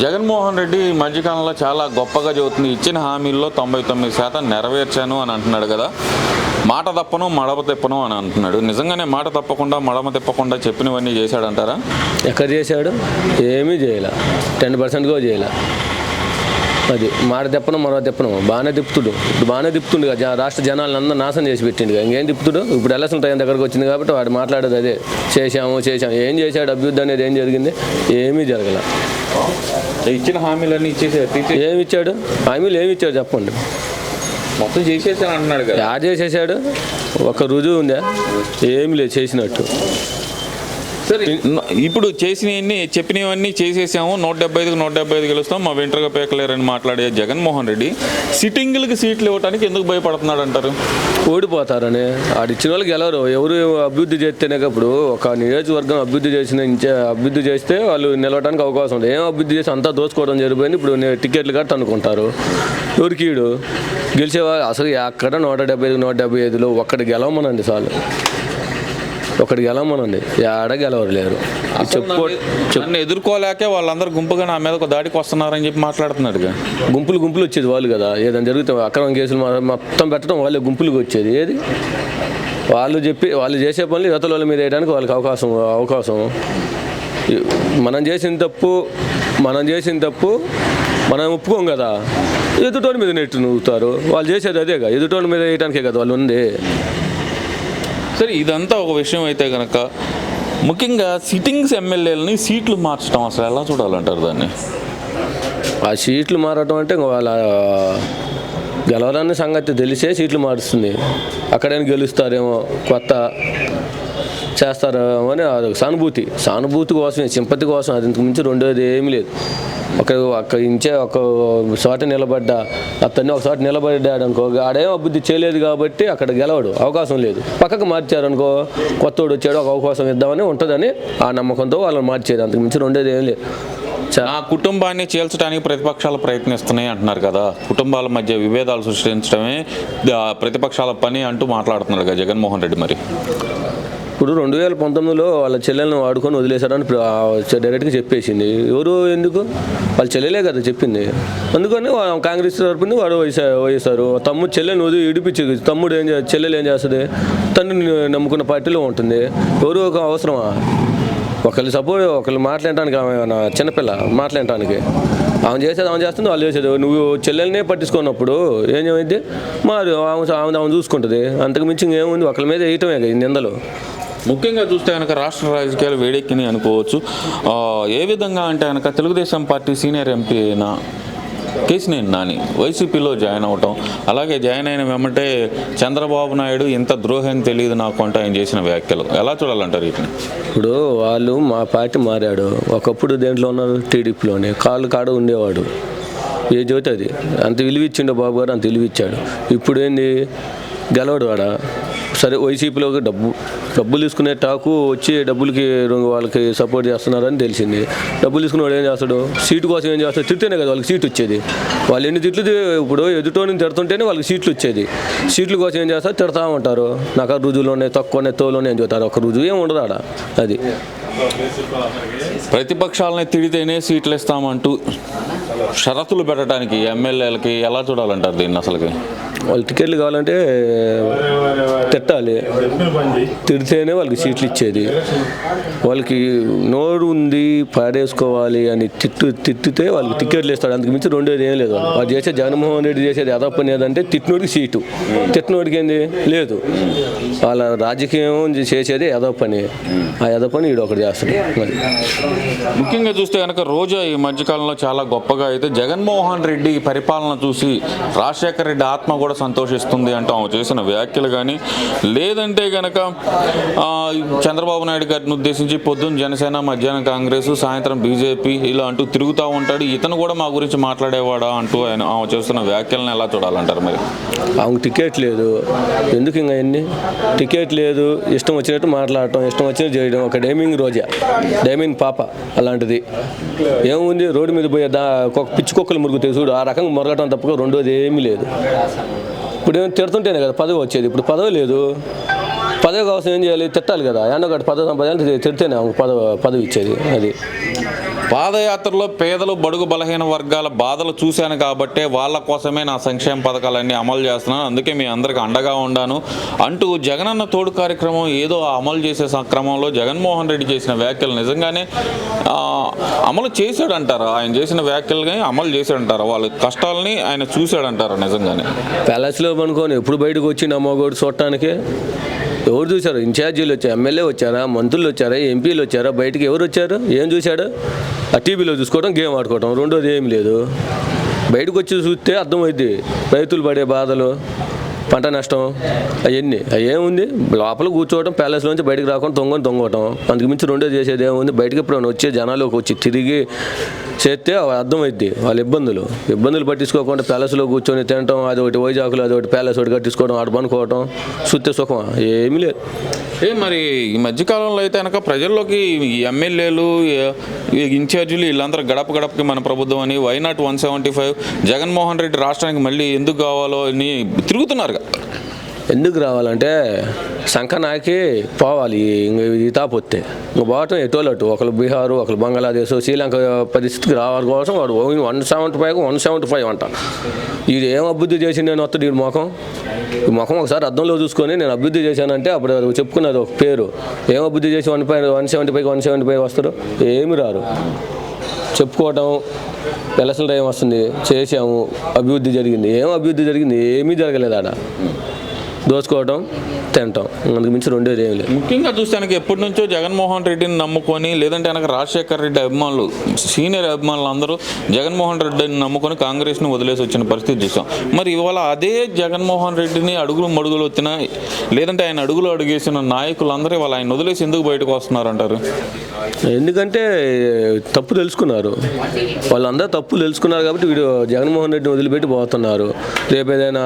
జగన్మోహన్ రెడ్డి మధ్యకాలంలో చాలా గొప్పగా చెబుతుంది ఇచ్చిన హామీల్లో తొంభై తొమ్మిది శాతం నెరవేర్చాను అని అంటున్నాడు కదా. మాట తప్పను మడమ తిప్పను అని అంటున్నాడు. నిజంగానే మాట తప్పకుండా మడమ తిప్పకుండా చెప్పినవన్నీ చేశాడంటారా? ఎక్కడ చేశాడు? ఏమీ చేయలే. టెన్ పర్సెంట్గా చేయలే. అది మాట తిప్పను మరో తిప్పను. బాగానే తిప్పుతుడు. ఇప్పుడు బాగానే తిప్పుతుండు కదా, రాష్ట్ర జనాలను అందరూ నాశనం చేసి పెట్టిండు కదా. ఇంకేం తిప్పుతుడు? ఇప్పుడు ఎలక్షన్ టైం దగ్గరకు వచ్చింది కాబట్టి వాడు మాట్లాడేది అదే. చేశాము చేశాము. ఏం చేశాడు? అభివృద్ధి అనేది ఏం జరిగింది? ఏమీ జరగల. ఇచ్చిన హామీలన్నీ ఇచ్చేసారు ఏమి ఇచ్చాడు హామీలు ఏమి ఇచ్చాడు చెప్పండి. మొత్తం చేసేసాను అంటున్నాడు కదా. యాడ్ చేసేసాడు. ఒక రుజువు ఉందా? ఏమి లేదు చేసినట్టు. సరే. ఇప్పుడు చేసినవన్నీ చెప్పినవన్నీ చేసేసాము. నూట డెబ్బై ఐదుకి నూట డెబ్బై ఐదు గెలుస్తాం. మా వెంటర్గా పేకలేరని మాట్లాడే జగన్మోహన్ రెడ్డి సిట్టింగ్లకి సీట్లు ఇవ్వడానికి ఎందుకు భయపడుతున్నాడు అంటారు? ఓడిపోతారని. ఆడిచ్చిన వాళ్ళు గెలవరు. ఎవరు అభివృద్ధి చేస్తేనే ఇప్పుడు ఒక నియోజకవర్గం అభివృద్ధి చేసిన అభివృద్ధి చేస్తే వాళ్ళు నిలవడానికి అవకాశం ఉంది. ఏం అభివృద్ధి చేసి అంతా దోచుకోవడం జరిపోయింది ఇప్పుడు టికెట్లు కట్టి అనుకుంటారు. ఎవరికి ఈడు గెలిచేవాళ్ళు అసలు అక్కడ నూట డెబ్బై ఐదు నూట డెబ్బై ఐదులో ఒక్కటి గెలవమనండి చాలు. ఒకటి గెలవమనండి. ఏడ గెలవరు లేరు చెప్పుకో నన్ను ఎదుర్కోలేకే వాళ్ళందరూ గుంపుగా నా మీద ఒక దాడికి వస్తున్నారని చెప్పి మాట్లాడుతున్నాడుగా. గుంపులు గుంపులు వచ్చేది వాళ్ళు కదా. ఏదైనా జరిగితే అక్రమం కేసులు మొత్తం పెట్టడం వాళ్ళే గుంపులుగా వచ్చేది. ఏది? వాళ్ళు చెప్పి వాళ్ళు చేసే పనులు ఇతరుల వాళ్ళ మీద వేయడానికి వాళ్ళకి అవకాశం అవకాశం. మనం చేసిన తప్పు మనం చేసిన తప్పు మనం ఒప్పుకోం కదా. ఎదుటోడి మీద నెట్టు నవ్వుతారు వాళ్ళు చేసేది అదేగా. ఎదుటోడి మీద వేయడానికే కదా వాళ్ళు ఉంది సరే ఇదంతా ఒక విషయం అయితే కనుక ముఖ్యంగా సిట్టింగ్స్ ఎమ్మెల్యేలని సీట్లు మార్చడం అసలు ఎలా చూడాలంటారు దాన్ని? ఆ సీట్లు మారటం అంటే వాళ్ళ గెలవరాని సంగతి తెలిసే సీట్లు మారుస్తుంది. అక్కడైనా గెలుస్తారేమో కొత్త చేస్తారు అని సానుభూతి. సానుభూతి కోసమే సింపతి కోసం. అది ఇంతకు మించి రెండోది ఏమీ లేదు. ఒక ఒక ఇంచే ఒక చోట నిలబడ్డ అతన్ని ఒక చోట నిలబడ్డాడు అనుకో ఆడేం అభివృద్ధి చేయలేదు కాబట్టి అక్కడ గెలవడు. అవకాశం లేదు. పక్కకు మార్చారనుకో కొత్తోడు వచ్చాడు ఒక అవకాశం ఇద్దామని ఉంటుందని ఆ నమ్మకంతో వాళ్ళని మార్చేది అంతకు మించి రెండోది ఏం లేదు. ఆ నా కుటుంబాన్ని చీల్చడానికి ప్రతిపక్షాలు ప్రయత్నిస్తున్నాయి అంటున్నారు కదా. కుటుంబాల మధ్య విభేదాలు సృష్టించడమే ప్రతిపక్షాల పని అంటూ మాట్లాడుతున్నాడు కదా జగన్మోహన్ రెడ్డి మరి. ఇప్పుడు రెండు వేల పంతొమ్మిదిలో వాళ్ళ చెల్లెలను వాడుకొని వదిలేశారని డైరెక్ట్గా చెప్పేసింది. ఎవరు ఎందుకు? వాళ్ళ చెల్లెలే కదా చెప్పింది. అందుకని కాంగ్రెస్ తరపున వాడు వైసా వయసారు. తమ్ముడు చెల్లెని వదిలి ఇడిపించి తమ్ముడు ఏం చెల్లెలు ఏం చేస్తుంది? తండ్రిని నమ్ముకున్న పార్టీలో ఉంటుంది. ఎవరు ఒక అవసరమా? ఒకళ్ళు సపోర్ట్ ఒకళ్ళు మాట్లాడటానికి ఆమె చిన్నపిల్ల మాట్లాడటానికి. ఆమె చేసేది ఆమె చేస్తుంది వాళ్ళు చేసేది. నువ్వు చెల్లెలనే పట్టించుకున్నప్పుడు ఏం ఏమైంది? మరి ఆమె ఆమె ఆమె చూసుకుంటుంది. అంతకు మించి ఇంకేముంది? ఒకళ్ళ మీద వేయటమే కదా నిందలు. ముఖ్యంగా చూస్తే కనుక రాష్ట్ర రాజకీయాలు వేడెక్కినాయి అనుకోవచ్చు. ఏ విధంగా అంటే కనుక తెలుగుదేశం పార్టీ సీనియర్ ఎంపీ అయిన కేసినేని నాని వైసీపీలో జాయిన్ అవటం అలాగే జాయిన్ అయిన వెంబటే చంద్రబాబు నాయుడు ఇంత ద్రోహం తెలియదు నాకు అంటే ఆయన చేసిన వ్యాఖ్యలు. ఎలా చూడాలంటారు వీటిని? ఇప్పుడు వాళ్ళు మా పార్టీ మారాడు. ఒకప్పుడు దేంట్లో ఉన్నారు? టీడీపీలోనే. కాళ్ళు కాడ ఉండేవాడు. ఏ జ్యోతి అది? అంత విలువిచ్చిండో బాబు గారు అంత విలువ ఇచ్చాడు ఇప్పుడు ఏంది? గెలవడు వాడా? సరే వైసీపీలో డబ్బు డబ్బులు తీసుకునే టాకు వచ్చి డబ్బులకి వాళ్ళకి సపోర్ట్ చేస్తున్నారని తెలిసింది. డబ్బులు తీసుకున్నవాడు ఏం చేస్తాడు? సీటు కోసం ఏం చేస్తాడు? తిడితేనే కదా వాళ్ళకి సీట్ వచ్చేది. వాళ్ళు ఎన్ని తిట్లు ఇప్పుడు ఎదుటోని తిడుతుంటేనే వాళ్ళకి సీట్లు వచ్చేది. సీట్ల కోసం ఏం చేస్తారు తిడతా ఉంటారు. నాకు ఆ రుజువులోనే తక్కువనే తోలోనే అని చెబుతారు. ఒక రుజువు ఏం ఉండదు ఆడ. అది. ప్రతిపక్షాలని తిడితేనే సీట్లు ఇస్తామంటూ షరతులు పెట్టడానికి ఎమ్మెల్యేలకి ఎలా చూడాలంటారు దీన్ని అసలుకి? వాళ్ళు టికెట్లు కావాలంటే తిట్టాలి. తిడితేనే వాళ్ళకి సీట్లు ఇచ్చేది. వాళ్ళకి నోరు ఉంది పాడేసుకోవాలి అని తిట్టు తిట్టితే వాళ్ళకి టికెట్లు ఇస్తాడు. అందుకు మించి రెండోది ఏం లేదు. వాళ్ళు చేసే జగన్మోహన్ రెడ్డి చేసేది ఎదో పని ఏదంటే తిట్టినోడికి సీటు. తిట్టినోడికి ఏంది? లేదు. వాళ్ళ రాజకీయం చేసేది ఎదో పని. ఆ ఎదో పని ఈడు మరి ముఖ్యంగా చూస్తే కనుక రోజా ఈ మధ్యకాలంలో చాలా గొప్పగా అయితే జగన్మోహన్ రెడ్డి పరిపాలన చూసి రాజశేఖర రెడ్డి ఆత్మ కూడా సంతోషిస్తుంది అంటూ ఆమె చేసిన వ్యాఖ్యలు కానీ లేదంటే కనుక చంద్రబాబు నాయుడు గారిని ఉద్దేశించి పొద్దున్న జనసేన మధ్యాహ్నం కాంగ్రెస్ సాయంత్రం బీజేపీ ఇలా అంటూ తిరుగుతూ ఉంటాడు. ఇతను కూడా మా గురించి మాట్లాడేవాడా అంటూ ఆయన ఆమె చేస్తున్న వ్యాఖ్యలను ఎలా చూడాలంటారు మరి? ఆమెకు టికెట్ లేదు. ఎందుకు ఇంకా ఎన్ని టికెట్ లేదు. ఇష్టం వచ్చినట్టు మాట్లాడటం ఇష్టం వచ్చినట్టు చేయడం ఒక డైమింగ్ రోజా డైమింగ్ పాప అలాంటిది. ఏముంది రోడ్డు మీద పోయే దా పిచ్చి కుక్కలు మురుగుతాయి చూడు ఆ రకంగా మొరగటం తప్పక రెండోది ఏమీ లేదు. ఇప్పుడు ఏమైనా తిడుతుంటేనే కదా పదవి వచ్చేది. ఇప్పుడు పదవి లేదు. పదవి కోసం ఏం చేయాలి? తిట్టాలి కదా. ఏమన్నా ఒకటి పదవి సంపాదించాలి తిడితేనే పదవి పదవి ఇచ్చేది అది. పాదయాత్రలో పేదలు బడుగు బలహీన వర్గాల బాధలు చూశాను కాబట్టే వాళ్ళ కోసమే నా సంక్షేమ పథకాలన్నీ అమలు చేస్తున్నాను. అందుకే మీ అందరికి అండగా ఉండాను. అంటూ జగనన్న తోడు కార్యక్రమం ఏదో అమలు చేసే క్రమంలో జగన్మోహన్ రెడ్డి చేసిన వ్యాఖ్యలు నిజంగానే అమలు చేశాడంటారా? ఆయన చేసిన వ్యాఖ్యలుగా అమలు చేశాడంటారా? వాళ్ళ కష్టాలని ఆయన చూశాడంటారా నిజంగానే? ప్యాలెస్లో పనుకొని ఎప్పుడు బయటకు వచ్చి నమ్మగోడు చూడటానికి? ఎవరు చూశారు? ఇన్ఛార్జీలు వచ్చారు ఎమ్మెల్యే వచ్చారా మంత్రులు వచ్చారా ఎంపీలు వచ్చారా బయటకు ఎవరు వచ్చారు? ఏం చూశాడు? ఆ టీవీలో చూసుకోవడం గేమ్ ఆడుకోవడం రెండోది ఏం లేదు. బయటకు వచ్చి చూస్తే అర్థమైద్ది రైతులు పడే బాధలు. పంట నష్టం అవన్నీ. అవి ఏముంది? లోపల కూర్చోవడం ప్యాలెస్లోంచి బయటకు రాకుండా దొంగని దొంగవటం అందుకు మించి రెండో చేసేది ఏముంది? బయటకి ఎప్పుడైనా వచ్చే జనాలకు వచ్చి తిరిగి చేస్తే అర్థమైద్ది వాళ్ళ ఇబ్బందులు. ఇబ్బందులు పట్టించుకోకుండా ప్యాలెస్లో కూర్చొని తినటం అది ఒకటి వైజాగ్లో అది ఒకటి ప్యాలెస్ ఒకటి కట్టించుకోవడం ఆడ పనుకోవటం సుత్తే సుఖం ఏమీ లేదు. ఏ మరి ఈ మధ్యకాలంలో అయితే కనుక ప్రజల్లోకి ఎమ్మెల్యేలు ఈ ఇన్ఛార్జీలు వీళ్ళందరూ గడప గడపకి మన ప్రభుత్వం అని why not one seventy five Jaganmohan Reddy రాష్ట్రానికి మళ్ళీ ఎందుకు కావాలో అని తిరుగుతున్నారు. ఎందుకు రావాలంటే సంఖ నాకి పోవాలి ఇంకా ఈ తాపొత్తే. ఇంక పోవటం ఎటోళ్ళు ఒకరు బీహారు ఒకరు బంగ్లాదేశ్ శ్రీలంక పరిస్థితికి రావాలి కోసం వాడు one seventy five one seventy five అంట. ఇది ఏం అభివృద్ధి చేసింది నేను వస్తాడు ఈ ముఖం? ఈ ముఖం ఒకసారి అద్దంలో చూసుకొని నేను అభివృద్ధి చేశానంటే అప్పుడు చెప్పుకున్నది ఒక పేరు. ఏం అభివృద్ధి చేసి one five one seventy five one seventy five వస్తారు ఏమి రారు. చెప్పుకోవటం ఎలక్షన్ టైం వస్తుంది? చేసాము అభివృద్ధి జరిగింది. ఏం అభివృద్ధి జరిగింది? ఏమీ జరగలేదు ఆడ దోచుకోవటం తినటం. అందుకు మించి రెండేది ఏం లేదు. ముఖ్యంగా చూస్తానికి ఎప్పటి నుంచో జగన్మోహన్ రెడ్డిని నమ్ముకొని లేదంటే కనుక రాజశేఖర్ రెడ్డి అభిమానులు సీనియర్ అభిమానులు అందరూ జగన్మోహన్ రెడ్డిని నమ్ముకొని కాంగ్రెస్ని వదిలేసి వచ్చిన పరిస్థితి చూసాం. మరి ఇవాళ అదే జగన్మోహన్ రెడ్డిని అడుగులు మడుగులు వచ్చిన లేదంటే ఆయన అడుగులు అడుగేసిన నాయకులందరూ ఇవాళ ఆయన వదిలేసి ఎందుకు బయటకు వస్తున్నారు అంటారు ఎందుకంటే తప్పు తెలుసుకున్నారు. వాళ్ళందరూ తప్పు తెలుసుకున్నారు కాబట్టి వీడు జగన్మోహన్ రెడ్డిని వదిలిపెట్టి పోతున్నారు. రేపు ఏదైనా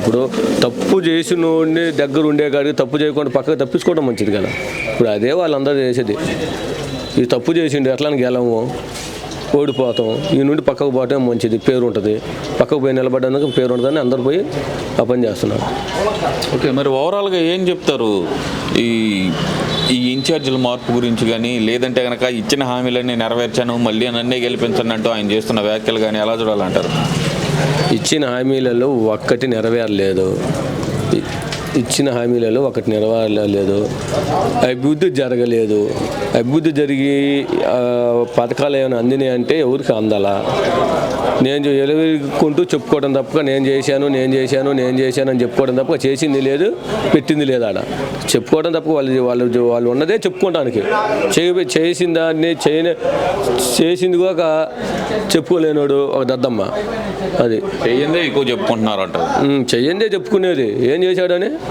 ఇప్పుడు తప్పు వాడిని దగ్గర ఉండే కాడికి తప్పు చేయకుండా పక్కకు తప్పించుకోవడం మంచిది కదా. ఇప్పుడు అదే వాళ్ళందరూ చేసేది. ఈ తప్పు చేసిండు ఎట్లా గెలము ఓడిపోతాం ఈ నుండి పక్కకు పోవటం మంచిది పేరు ఉంటుంది పక్కకు పోయి నిలబడడానికి పేరు ఉంటుందని అందరు పోయి ఆ పని చేస్తున్నారు. ఓకే మరి ఓవరాల్గా ఏం చెప్తారు? ఈ ఈ ఇన్ఛార్జీల మార్పు గురించి కానీ లేదంటే కనుక ఇచ్చిన హామీలన్నీ నెరవేర్చాను మళ్ళీ నన్నే గెలిపించండి అంటూ ఆయన చేస్తున్న వ్యాఖ్యలు కానీ ఎలా చూడాలంటారు? ఇచ్చిన హామీలలో ఒక్కటి నెరవేరలేదు. ఇచ్చిన హామీలలో ఒకటి నెరవేరలేదు. అభివృద్ధి జరగలేదు. అభివృద్ధి జరిగి పథకాలు ఏమైనా అందినాయి అంటే ఎవరికి అందాలా? నేను ఎలుగుకుంటూ చెప్పుకోవడం తప్ప నేను చేశాను నేను చేశాను నేను చేశాను అని చెప్పుకోవడం తప్ప చేసింది లేదు పెట్టింది లేదు ఆడ. చెప్పుకోవడం తప్ప వాళ్ళు వాళ్ళు వాళ్ళు ఉన్నదే చెప్పుకోవడానికి చేయ చేసిన దాన్ని చేయని చేసింది కూడా చెప్పుకోలేనోడు ఒక దద్దమ్మ. అది. చెయ్యిందే ఎక్కువ చెప్పుకుంటున్నారు అంటారు ఉమ్, చెయ్యందే చెప్పుకునేది. ఏం చేశాడని?